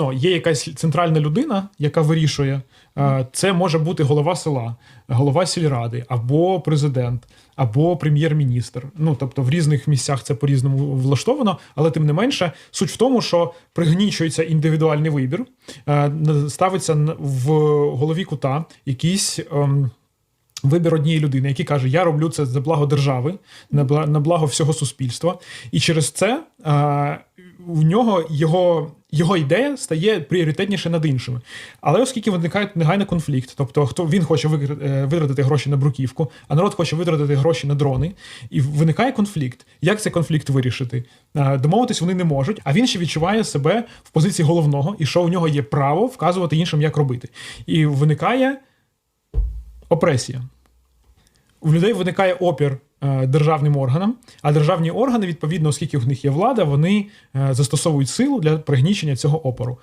Ну, є якась центральна людина, яка вирішує. Е, Це може бути голова села, голова сільради, або президент, або прем'єр-міністр. Ну тобто в різних місцях це по-різному влаштовано, але тим не менше, суть в тому, що пригнічується індивідуальний вибір, е, ставиться в голові кута якийсь. ем, Вибір однієї людини, який каже: Я роблю це за благо держави, на бла- благо всього суспільства. І через це а, в нього його, його ідея стає пріоритетніше над іншими. Але оскільки виникає негайний конфлікт, тобто хто він хоче е, витратити гроші на бруківку, а народ хоче витратити гроші на дрони, і виникає конфлікт. Як цей конфлікт вирішити? Домовитись вони не можуть, а він ще відчуває себе в позиції головного, і що у нього є право вказувати іншим, як робити. І виникає опресія. У людей виникає опір державним органам, а державні органи, відповідно, оскільки в них є влада, вони е, застосовують силу для пригнічення цього опору.